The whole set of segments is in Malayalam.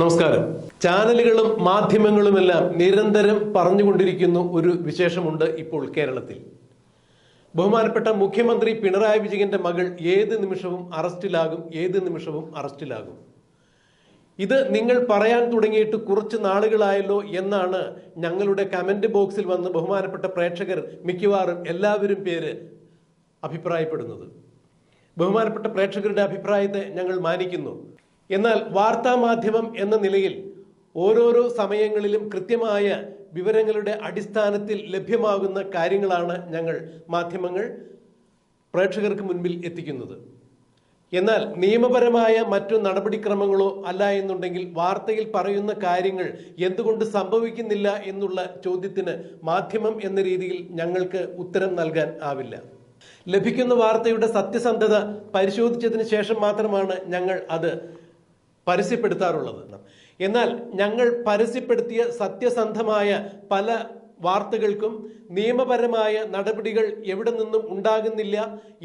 നമസ്കാരം. ചാനലുകളും മാധ്യമങ്ങളുമെല്ലാം നിരന്തരം പറഞ്ഞുകൊണ്ടിരിക്കുന്ന ഒരു വിശേഷമുണ്ട് ഇപ്പോൾ കേരളത്തിൽ. ബഹുമാനപ്പെട്ട മുഖ്യമന്ത്രി പിണറായി വിജയന്റെ മകൾ ഏത് നിമിഷവും അറസ്റ്റിലാകും ഏത് നിമിഷവും അറസ്റ്റിലാകും. ഇത് നിങ്ങൾ പറയാൻ തുടങ്ങിയിട്ട് കുറച്ച് നാളുകളായല്ലോ എന്നാണ് ഞങ്ങളുടെ കമന്റ് ബോക്സിൽ വന്ന് ബഹുമാനപ്പെട്ട പ്രേക്ഷകർ മിക്കവാറും എല്ലാവരും പേര് അഭിപ്രായപ്പെടുന്നത്. ബഹുമാനപ്പെട്ട പ്രേക്ഷകരുടെ അഭിപ്രായത്തെ ഞങ്ങൾ മാനിക്കുന്നു. എന്നാൽ വാർത്താ മാധ്യമം എന്ന നിലയിൽ ഓരോരോ സമയങ്ങളിലും കൃത്യമായ വിവരങ്ങളുടെ അടിസ്ഥാനത്തിൽ ലഭ്യമാകുന്ന കാര്യങ്ങളാണ് ഞങ്ങൾ മാധ്യമങ്ങൾ പ്രേക്ഷകർക്ക് മുൻപിൽ എത്തിക്കുന്നത്. എന്നാൽ നിയമപരമായ മറ്റു നടപടിക്രമങ്ങളോ അല്ല എന്നുണ്ടെങ്കിൽ വാർത്തയിൽ പറയുന്ന കാര്യങ്ങൾ എന്തുകൊണ്ട് സംഭവിക്കുന്നില്ല എന്നുള്ള ചോദ്യത്തിന് മാധ്യമം എന്ന രീതിയിൽ ഞങ്ങൾക്ക് ഉത്തരം നൽകാൻ ആവില്ല. ലഭിക്കുന്ന വാർത്തയുടെ സത്യസന്ധത പരിശോധിച്ചതിന് ശേഷം മാത്രമാണ് ഞങ്ങൾ അത് പരസ്യപ്പെടുത്താറുള്ളത്. എന്നാൽ ഞങ്ങൾ പരസ്യപ്പെടുത്തിയ സത്യസന്ധമായ പല വാർത്തകൾക്കും നിയമപരമായ നടപടികൾ എവിടെ നിന്നും ഉണ്ടാകുന്നില്ല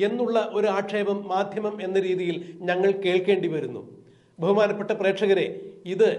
എന്നുള്ള ഒരു ആക്ഷേപം മാധ്യമം എന്ന രീതിയിൽ ഞങ്ങൾ കേൾക്കേണ്ടി വരുന്നു. ബഹുമാനപ്പെട്ട പ്രേക്ഷകരെ ഇത്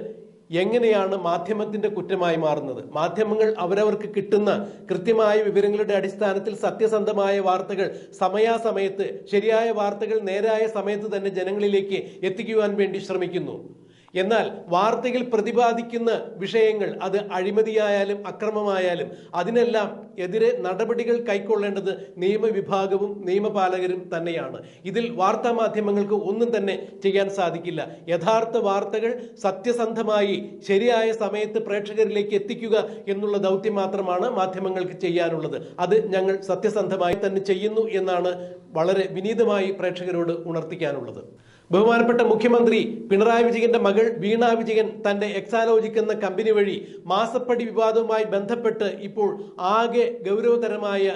എങ്ങനെയാണ് മാധ്യമത്തിന്റെ കുറ്റമായി മാറുന്നത്? മാധ്യമങ്ങൾ അവരവർക്ക് കിട്ടുന്ന കൃത്യമായ വിവരങ്ങളുടെ അടിസ്ഥാനത്തിൽ സത്യസന്ധമായ വാർത്തകൾ സമയാസമയത്ത് ശരിയായ വാർത്തകൾ നേരായ സമയത്ത് തന്നെ ജനങ്ങളിലേക്ക് എത്തിക്കുവാൻ വേണ്ടി ശ്രമിക്കുന്നു. എന്നാൽ വാർത്തയിൽ പ്രതിപാദിക്കുന്ന വിഷയങ്ങൾ അത് അഴിമതിയായാലും അക്രമമായാലും അതിനെല്ലാം എതിരെ നടപടികൾ കൈക്കൊള്ളേണ്ടത് നിയമവിഭാഗവും നിയമപാലകരും തന്നെയാണ്. ഇതിൽ വാർത്താ മാധ്യമങ്ങൾക്ക് ഒന്നും തന്നെ ചെയ്യാൻ സാധിക്കില്ല. യഥാർത്ഥ വാർത്തകൾ സത്യസന്ധമായി ശരിയായ സമയത്ത് പ്രേക്ഷകരിലേക്ക് എത്തിക്കുക എന്നുള്ള ദൗത്യം മാത്രമാണ് മാധ്യമങ്ങൾക്ക് ചെയ്യാനുള്ളത്. അത് ഞങ്ങൾ സത്യസന്ധമായി തന്നെ ചെയ്യുന്നു എന്നാണ് വളരെ വിനീതമായി പ്രേക്ഷകരോട് ഉണർത്തിക്കാനുള്ളത്. ബഹുമാനപ്പെട്ട മുഖ്യമന്ത്രി പിണറായി വിജയന്റെ മകൾ വീണ വിജയൻ തന്റെ എക്സാലോജിക് എന്ന കമ്പനി വഴി മാസപ്പടി വിവാദവുമായി ബന്ധപ്പെട്ട് ഇപ്പോൾ ആകെ ഗൗരവതരമായ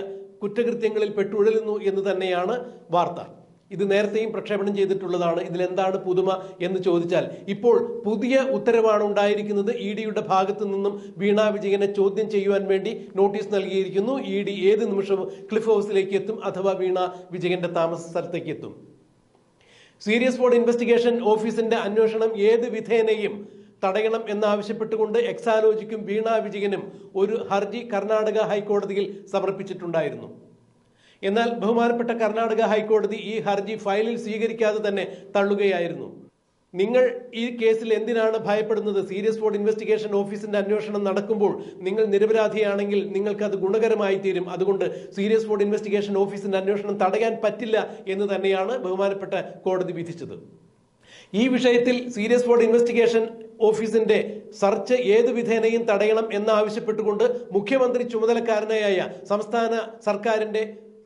കുറ്റകൃത്യങ്ങളിൽ പെട്ടുഴലുന്നു എന്ന് തന്നെയാണ് വാർത്ത. ഇത് നേരത്തെയും പ്രക്ഷേപണം ചെയ്തിട്ടുള്ളതാണ്. ഇതിലെന്താണ് പുതുമ എന്ന് ചോദിച്ചാൽ ഇപ്പോൾ പുതിയ ഉത്തരവാണ് ഉണ്ടായിരിക്കുന്നത് ഇ ഡിയുടെ ഭാഗത്തു നിന്നും വീണ വിജയനെ ചോദ്യം ചെയ്യുവാൻ വേണ്ടി നോട്ടീസ് നൽകിയിരിക്കുന്നു. ഇ ഡി ഏത് നിമിഷവും ക്ലിഫ് ഹൗസിലേക്ക് എത്തും അഥവാ വീണ വിജയന്റെ താമസ സ്ഥലത്തേക്ക് എത്തും. സീരിയസ് ബോർഡ് ഇൻവെസ്റ്റിഗേഷൻ ഓഫീസിന്റെ അന്വേഷണം ഏത് വിധേനയും തടയണം എന്നാവശ്യപ്പെട്ടുകൊണ്ട് എക്സാലോജിക്കും വീണ വിജയനും ഒരു ഹർജി കർണാടക ഹൈക്കോടതിയിൽ സമർപ്പിച്ചിട്ടുണ്ടായിരുന്നു. എന്നാൽ ബഹുമാനപ്പെട്ട കർണാടക ഹൈക്കോടതി ഈ ഹർജി ഫയലിൽ സ്വീകരിക്കാതെ തന്നെ തള്ളുകയായിരുന്നു. നിങ്ങൾ ഈ കേസിൽ എന്തിനാണ് ഭയപ്പെടുന്നത്? സീരിയസ് ബോർഡ് ഇൻവെസ്റ്റിഗേഷൻ ഓഫീസിന്റെ അന്വേഷണം നടക്കുമ്പോൾ നിങ്ങൾ നിരപരാധിയാണെങ്കിൽ നിങ്ങൾക്ക് അത് ഗുണകരമായി തീരും. അതുകൊണ്ട് സീരിയസ് ബോർഡ് ഇൻവെസ്റ്റിഗേഷൻ ഓഫീസിന്റെ അന്വേഷണം തടയാൻ പറ്റില്ല എന്ന് തന്നെയാണ് ബഹുമാനപ്പെട്ട കോടതി വിധിച്ചത്. ഈ വിഷയത്തിൽ സീരിയസ് ബോർഡ് ഇൻവെസ്റ്റിഗേഷൻ ഓഫീസിന്റെ സർച്ച് ഏത് വിധേനയും തടയണം എന്നാവശ്യപ്പെട്ടുകൊണ്ട് മുഖ്യമന്ത്രി ചുമതലക്കാരനായ സംസ്ഥാന സർക്കാരിന്റെ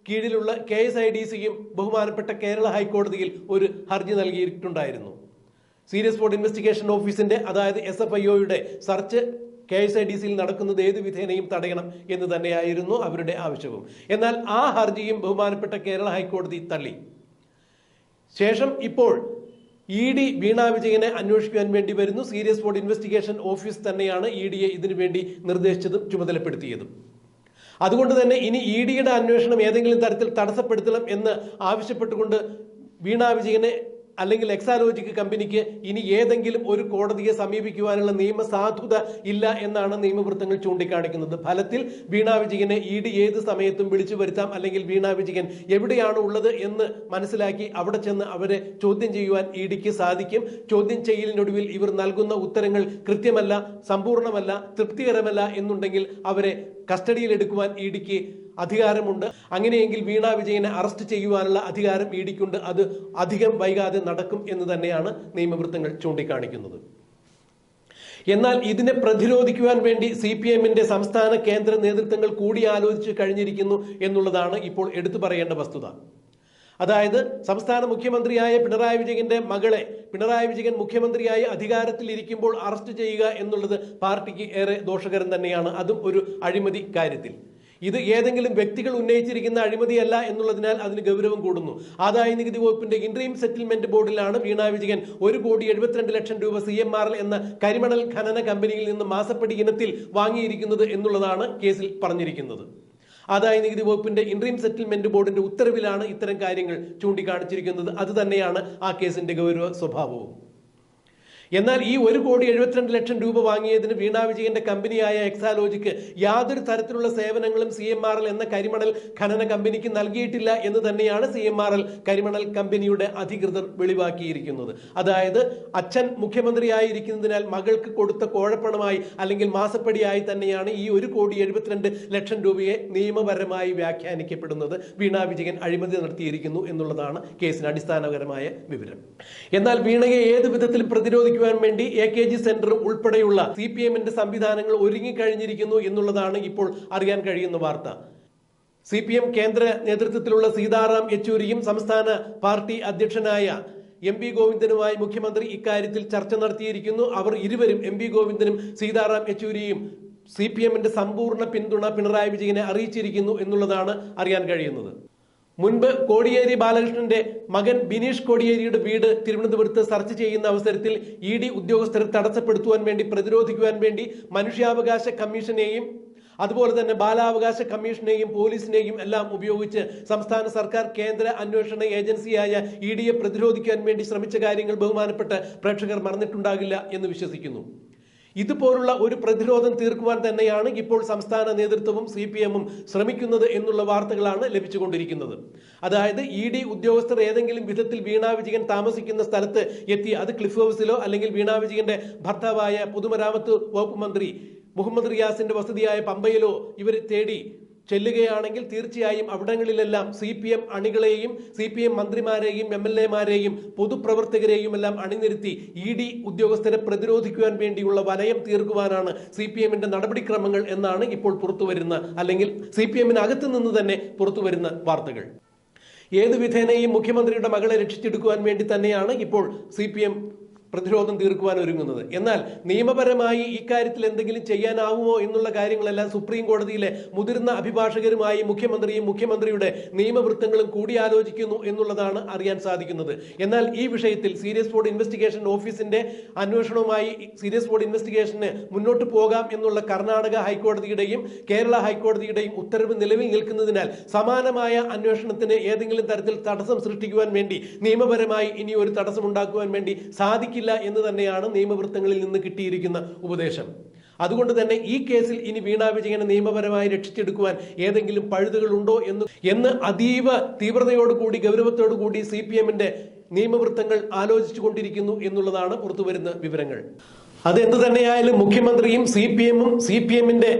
കീഴിലുള്ള കെ എസ് ഐ ഡി സിയും ബഹുമാനപ്പെട്ട കേരള ഹൈക്കോടതിയിൽ ഒരു ഹർജി നൽകിയിട്ടുണ്ടായിരുന്നു. സീരിയസ് സ്പോട്ട് ഇൻവെസ്റ്റിഗേഷൻ ഓഫീസിന്റെ അതായത് എസ് എഫ് ഐ ഒയുടെ search K S I D സിയിൽ നടക്കുന്നത് ഏത് വിധേനയും തടയണം എന്ന് തന്നെയായിരുന്നു അവരുടെ ആവശ്യവും. എന്നാൽ ആ ഹർജിയും ബഹുമാനപ്പെട്ട കേരള ഹൈക്കോടതി തള്ളി. ശേഷം ഇപ്പോൾ ഇ ഡി വീണ വിജയനെ അന്വേഷിക്കാൻ വേണ്ടി വരുന്നു. സീരിയസ് ബോർഡ് ഇൻവെസ്റ്റിഗേഷൻ ഓഫീസ് തന്നെയാണ് ഇ ഡിയെ ഇതിനു വേണ്ടി നിർദ്ദേശിച്ചതും ചുമതലപ്പെടുത്തിയതും. അതുകൊണ്ട് തന്നെ ഇനി ഇ ഡിയുടെ അന്വേഷണം ഏതെങ്കിലും തരത്തിൽ തടസ്സപ്പെടുത്തണം എന്ന് ആവശ്യപ്പെട്ടുകൊണ്ട് വീണ വിജയനെ അല്ലെങ്കിൽ എക്സാലോജിക് കമ്പനിക്ക് ഇനി ഏതെങ്കിലും ഒരു കോടതിയെ സമീപിക്കുവാനുള്ള നിയമസാധുത ഇല്ല എന്നാണ് നിയമവൃത്തങ്ങൾ ചൂണ്ടിക്കാണിക്കുന്നത്. ഫലത്തിൽ വീണ വിജയനെ ഇ ഡി ഏത് സമയത്തും വിളിച്ചു വരുത്താം. അല്ലെങ്കിൽ വീണ വിജയൻ എവിടെയാണ് ഉള്ളത് എന്ന് മനസ്സിലാക്കി അവിടെ ചെന്ന് അവരെ ചോദ്യം ചെയ്യുവാൻ ഇ ഡിക്ക് സാധിക്കും. ചോദ്യം ചെയ്യലിനൊടുവിൽ ഇവർ നൽകുന്ന ഉത്തരങ്ങൾ കൃത്യമല്ല സമ്പൂർണമല്ല തൃപ്തികരമല്ല എന്നുണ്ടെങ്കിൽ അവരെ കസ്റ്റഡിയിൽ എടുക്കുവാൻ ഇ ഡിക്ക് അധികാരമുണ്ട്. അങ്ങനെയെങ്കിൽ വീണ വിജയനെ അറസ്റ്റ് ചെയ്യുവാനുള്ള അധികാരം ഇ ഡിക്കുണ്ട്. അത് അധികം വൈകാതെ നടക്കും എന്ന് തന്നെയാണ് നിയമവൃത്തങ്ങൾ ചൂണ്ടിക്കാണിക്കുന്നത്. എന്നാൽ ഇതിനെ പ്രതിരോധിക്കുവാൻ വേണ്ടി സി പി എമ്മിന്റെ സംസ്ഥാന കേന്ദ്ര നേതൃത്വങ്ങൾ കൂടിയാലോചിച്ച് കഴിഞ്ഞിരിക്കുന്നു എന്നുള്ളതാണ് ഇപ്പോൾ എടുത്തു പറയേണ്ട വസ്തുത. അതായത് സംസ്ഥാന മുഖ്യമന്ത്രിയായ പിണറായി വിജയന്റെ മകളെ പിണറായി വിജയൻ മുഖ്യമന്ത്രിയായി അധികാരത്തിൽ ഇരിക്കുമ്പോൾ അറസ്റ്റ് ചെയ്യുക എന്നുള്ളത് പാർട്ടിക്ക് ഏറെ ദോഷകരം തന്നെയാണ്. അതും ഒരു അഴിമതി കാര്യത്തിൽ. ഇത് ഏതെങ്കിലും വ്യക്തികൾ ഉന്നയിച്ചിരിക്കുന്ന അഴിമതിയല്ല എന്നുള്ളതിനാൽ അതിന് ഗൗരവം കൂടുന്നു. ആദായ നികുതി വകുപ്പിന്റെ ഇൻട്രീം സെറ്റിൽമെന്റ് ബോർഡിലാണ് വീണ വിജയൻ ഒരു കോടി എഴുപത്തിരണ്ട് ലക്ഷം രൂപ സി എം ആർ എൽ എന്ന കരിമണൽ ഖനന കമ്പനിയിൽ നിന്ന് മാസപ്പടി ഇനത്തിൽ വാങ്ങിയിരിക്കുന്നത് എന്നുള്ളതാണ് കേസിൽ പറഞ്ഞിരിക്കുന്നത്. ആദായ നികുതി വകുപ്പിന്റെ ഇൻട്രീം സെറ്റിൽമെന്റ് ബോർഡിന്റെ ഉത്തരവിലാണ് ഇത്തരം കാര്യങ്ങൾ ചൂണ്ടിക്കാണിച്ചിരിക്കുന്നത്. അത് തന്നെയാണ് ആ കേസിന്റെ ഗൗരവ സ്വഭാവവും. എന്നാൽ ഈ ഒരു കോടി എഴുപത്തിരണ്ട് ലക്ഷം രൂപ വാങ്ങിയതിന് വീണ വിജയന്റെ കമ്പനിയായ എക്സാലോജിക്ക് യാതൊരു തരത്തിലുള്ള സേവനങ്ങളും സി എം ആർ എൽ എന്ന കരിമണൽ ഖനന കമ്പനിക്ക് നൽകിയിട്ടില്ല എന്ന് തന്നെയാണ് സി എം ആർ എൽ കരിമണൽ കമ്പനിയുടെ അധികൃതർ വെളിവാക്കിയിരിക്കുന്നത്. അതായത് അച്ഛൻ മുഖ്യമന്ത്രിയായിരിക്കുന്നതിനാൽ മകൾക്ക് കൊടുത്ത കോഴപ്പണമായി അല്ലെങ്കിൽ മാസപ്പടിയായി തന്നെയാണ് ഈ ഒരു കോടി എഴുപത്തിരണ്ട് ലക്ഷം രൂപയെ നിയമപരമായി വ്യാഖ്യാനിക്കപ്പെടുന്നത്. വീണ വിജയൻ അഴിമതി നടത്തിയിരിക്കുന്നു എന്നുള്ളതാണ് കേസിന് അടിസ്ഥാനപരമായ വിവരം. എന്നാൽ വീണയെ ഏത് വിധത്തിലും പ്രതിരോധിക്കുവാൻ വേണ്ടി എ കെ ജി സെന്ററും ഉൾപ്പെടെയുള്ള സി പി എമ്മിന്റെ സംവിധാനങ്ങൾ ഒരുങ്ങിക്കഴിഞ്ഞിരിക്കുന്നു എന്നുള്ളതാണ് ഇപ്പോൾ അറിയാൻ കഴിയുന്ന വാർത്ത. സി പി എം കേന്ദ്ര നേതൃത്വത്തിലുള്ള സീതാറാം യെച്ചൂരിയും സംസ്ഥാന പാർട്ടി അധ്യക്ഷനായ എം പി ഗോവിന്ദനുമായി മുഖ്യമന്ത്രി ഇക്കാര്യത്തിൽ ചർച്ച നടത്തിയിരിക്കുന്നു. അവർ ഇരുവരും എം പി ഗോവിന്ദനും സീതാറാം യെച്ചൂരിയും സി പി എമ്മിന്റെ സമ്പൂർണ പിന്തുണ പിണറായി വിജയനെ അറിയിച്ചിരിക്കുന്നു എന്നുള്ളതാണ് അറിയാൻ കഴിയുന്നത്. മുൻപ് കോടിയേരി ബാലകൃഷ്ണന്റെ മകൻ ബിനീഷ് കോടിയേരിയുടെ വീട് തിരുവനന്തപുരത്ത് സെർച്ച് ചെയ്യുന്ന അവസരത്തിൽ ഇ ഡി ഉദ്യോഗസ്ഥരെ തടസ്സപ്പെടുത്തുവാൻ വേണ്ടി പ്രതിരോധിക്കുവാൻ വേണ്ടി മനുഷ്യാവകാശ കമ്മീഷനെയും അതുപോലെ തന്നെ ബാലാവകാശ കമ്മീഷനെയും പോലീസിനെയും എല്ലാം ഉപയോഗിച്ച് സംസ്ഥാന സർക്കാർ കേന്ദ്ര അന്വേഷണ ഏജൻസിയായ ഇ ഡിയെ പ്രതിരോധിക്കാൻ വേണ്ടി ശ്രമിച്ച കാര്യങ്ങൾ ബഹുമാനപ്പെട്ട് പ്രേക്ഷകർ മറന്നിട്ടുണ്ടാകില്ല എന്ന് വിശ്വസിക്കുന്നു. ഇതുപോലുള്ള ഒരു പ്രതിരോധം തീർക്കുവാൻ തന്നെയാണ് ഇപ്പോൾ സംസ്ഥാന നേതൃത്വവും സി പി എമ്മും ശ്രമിക്കുന്നത് എന്നുള്ള വാർത്തകളാണ് ലഭിച്ചുകൊണ്ടിരിക്കുന്നത്. അതായത് ഇ ഡി ഉദ്യോഗസ്ഥർ ഏതെങ്കിലും വിധത്തിൽ വീണാ വിജയൻ താമസിക്കുന്ന സ്ഥലത്ത് എത്തി അത് ക്ലിഫ് ഹൗസിലോ അല്ലെങ്കിൽ വീണാ വിജയന്റെ ഭർത്താവായ പൊതുമരാമത്ത് വകുപ്പ് മന്ത്രി മുഹമ്മദ് റിയാസിന്റെ വസതിയായ പമ്പയിലോ ഇവർ തേടി ചെല്ലുകയാണെങ്കിൽ തീർച്ചയായും അവിടങ്ങളിലെല്ലാം സി പി എം അണികളെയും സി പി എം മന്ത്രിമാരെയും എം എൽ എമാരെയും പൊതുപ്രവർത്തകരെയും എല്ലാം അണിനിരത്തി ഇ ഡി ഉദ്യോഗസ്ഥരെ പ്രതിരോധിക്കുവാൻ വേണ്ടിയുള്ള വലയം തീർക്കുവാനാണ് സി പി എമ്മിന്റെ നടപടിക്രമങ്ങൾ എന്നാണ് ഇപ്പോൾ പുറത്തുവരുന്ന അല്ലെങ്കിൽ സി പി എമ്മിനകത്ത് നിന്ന് തന്നെ പുറത്തുവരുന്ന വാർത്തകൾ. ഏത് വിധേനയും മുഖ്യമന്ത്രിയുടെ മകളെ രക്ഷിച്ചെടുക്കുവാൻ വേണ്ടി തന്നെയാണ് ഇപ്പോൾ സി പി എം പ്രതിരോധം തീർക്കുവാൻ ഒരുങ്ങുന്നത്. എന്നാൽ നിയമപരമായി ഇക്കാര്യത്തിൽ എന്തെങ്കിലും ചെയ്യാനാവുമോ എന്നുള്ള കാര്യങ്ങളെല്ലാം സുപ്രീം കോടതിയിലെ മുതിർന്ന അഭിഭാഷകരുമായി മുഖ്യമന്ത്രിയും മുഖ്യമന്ത്രിയുടെ നിയമവൃത്തങ്ങളും കൂടിയാലോചിക്കുന്നു എന്നുള്ളതാണ് അറിയാൻ സാധിക്കുന്നത്. എന്നാൽ ഈ വിഷയത്തിൽ സീരിയസ് ബോർഡ് ഇൻവെസ്റ്റിഗേഷൻ ഓഫീസിന്റെ അന്വേഷണവുമായി സീരിയസ് ബോർഡ് ഇൻവെസ്റ്റിഗേഷന് മുന്നോട്ട് പോകാം എന്നുള്ള കർണാടക ഹൈക്കോടതിയുടെയും കേരള ഹൈക്കോടതിയുടെയും ഉത്തരവ് നിലവിൽ നിൽക്കുന്നതിനാൽ സമാനമായ അന്വേഷണത്തിന് ഏതെങ്കിലും തരത്തിൽ തടസ്സം സൃഷ്ടിക്കുവാൻ വേണ്ടി നിയമപരമായി ഇനി ഒരു തടസ്സം ഉണ്ടാക്കുവാൻ വേണ്ടി സാധിക്കില്ല എന്ന് തന്നെയാണ് നിയമവൃത്തങ്ങളിൽ നിന്ന് കിട്ടിയിരിക്കുന്ന ഉപദേശം. അതുകൊണ്ട് തന്നെ ഈ കേസിൽ ഇനി വീണാ വിജയനെ നിയമപരമായി രക്ഷിച്ചെടുക്കുവാൻ ഏതെങ്കിലും പഴുതുകൾ ഉണ്ടോ എന്ന് എന്ന് അതീവ തീവ്രതയോടുകൂടി ഗൗരവത്തോടുകൂടി സി പി എമ്മിന്റെ നിയമവൃത്തങ്ങൾ ആലോചിച്ചു കൊണ്ടിരിക്കുന്നു എന്നുള്ളതാണ് പുറത്തുവരുന്ന വിവരങ്ങൾ. അതെന്ത് തന്നെയായാലും മുഖ്യമന്ത്രിയും സി പി എമ്മും സി പി എമ്മിന്റെ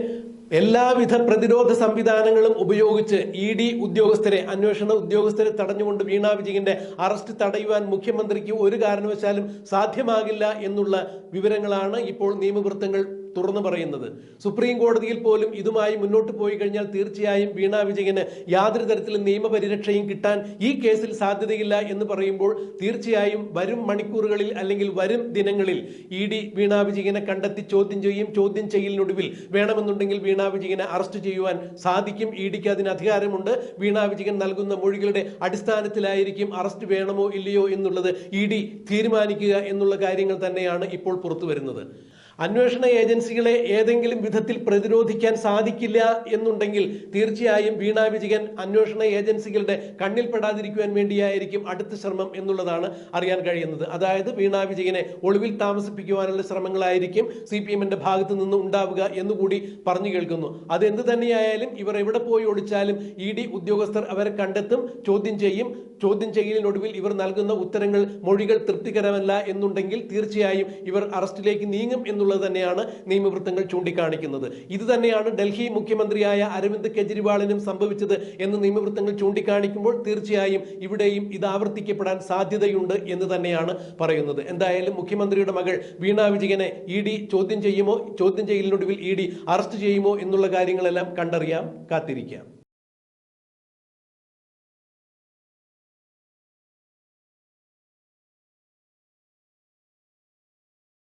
എല്ലാവിധ പ്രതിരോധ സംവിധാനങ്ങളും ഉപയോഗിച്ച് ഇ ഡി ഉദ്യോഗസ്ഥരെ അന്വേഷണ ഉദ്യോഗസ്ഥരെ തടഞ്ഞുകൊണ്ട് വീണ വിജയന്റെ അറസ്റ്റ് തടയുവാൻ മുഖ്യമന്ത്രിക്ക് ഒരു കാരണവശാലും സാധ്യമാകില്ല എന്നുള്ള വിവരങ്ങളാണ് ഇപ്പോൾ നിയമവൃത്തങ്ങൾ തുറന്നു പറയുന്നത്. സുപ്രീം കോടതിയിൽ പോലും ഇതുമായി മുന്നോട്ട് പോയി കഴിഞ്ഞാൽ തീർച്ചയായും വീണ വിജയന് യാതൊരു തരത്തിലും നിയമപരിരക്ഷയും കിട്ടാൻ ഈ കേസിൽ സാധ്യതയില്ല എന്ന് പറയുമ്പോൾ തീർച്ചയായും വരും മണിക്കൂറുകളിൽ അല്ലെങ്കിൽ വരും ദിനങ്ങളിൽ ഇ ഡി വീണ വിജയനെ കണ്ടെത്തി ചോദ്യം ചെയ്യും. ചോദ്യം ചെയ്യലിനൊടുവിൽ വേണമെന്നുണ്ടെങ്കിൽ വീണ വിജയനെ അറസ്റ്റ് ചെയ്യുവാൻ സാധിക്കും. ഇ ഡിക്ക് അതിന് അധികാരമുണ്ട്. വീണ വിജയൻ നൽകുന്ന മൊഴികളുടെ അടിസ്ഥാനത്തിലായിരിക്കും അറസ്റ്റ് വേണമോ ഇല്ലയോ എന്നുള്ളത് ഇ ഡി തീരുമാനിക്കുക എന്നുള്ള കാര്യങ്ങൾ തന്നെയാണ് ഇപ്പോൾ പുറത്തു വരുന്നത്. അന്വേഷണ ഏജൻസികളെ ഏതെങ്കിലും വിധത്തിൽ പ്രതിരോധിക്കാൻ സാധിക്കില്ല എന്നുണ്ടെങ്കിൽ തീർച്ചയായും വീണ വിജയൻ അന്വേഷണ ഏജൻസികളുടെ കണ്ണിൽപ്പെടാതിരിക്കുവാൻ വേണ്ടിയായിരിക്കും അടുത്ത ശ്രമം എന്നുള്ളതാണ് അറിയാൻ കഴിയുന്നത്. അതായത് വീണ വിജയനെ ഒളിവിൽ താമസിപ്പിക്കുവാനുള്ള ശ്രമങ്ങളായിരിക്കും സി പി എമ്മിന്റെ ഭാഗത്ത് നിന്ന് ഉണ്ടാവുക എന്നുകൂടി പറഞ്ഞു കേൾക്കുന്നു. അതെന്ത് തന്നെയായാലും ഇവർ എവിടെ പോയി ഒളിച്ചാലും ഇ ഡി ഉദ്യോഗസ്ഥർ അവരെ കണ്ടെത്തും ചോദ്യം ചെയ്യും. ചോദ്യം ചെയ്യലിനൊടുവിൽ ഇവർ നൽകുന്ന ഉത്തരങ്ങൾ മൊഴികൾ തൃപ്തികരമല്ല എന്നുണ്ടെങ്കിൽ തീർച്ചയായും ഇവർ അറസ്റ്റിലേക്ക് നീങ്ങും എന്നുള്ളത് തന്നെയാണ് നിയമവൃത്തങ്ങൾ ചൂണ്ടിക്കാണിക്കുന്നത്. ഇത് തന്നെയാണ് ഡൽഹി മുഖ്യമന്ത്രിയായ അരവിന്ദ് കെജ്രിവാളിനും സംഭവിച്ചത് എന്ന് നിയമവൃത്തങ്ങൾ ചൂണ്ടിക്കാണിക്കുമ്പോൾ തീർച്ചയായും ഇവിടെയും ഇത് ആവർത്തിക്കപ്പെടാൻ സാധ്യതയുണ്ട് എന്ന് തന്നെയാണ് പറയുന്നത്. എന്തായാലും മുഖ്യമന്ത്രിയുടെ മകൾ വീണ വിജയനെ ഇ ഡി ചോദ്യം ചെയ്യുമോ? ചോദ്യം ചെയ്യലിനൊടുവിൽ ഇ ഡി അറസ്റ്റ് ചെയ്യുമോ? എന്നുള്ള കാര്യങ്ങളെല്ലാം കണ്ടറിയാം കാത്തിരിക്കാം.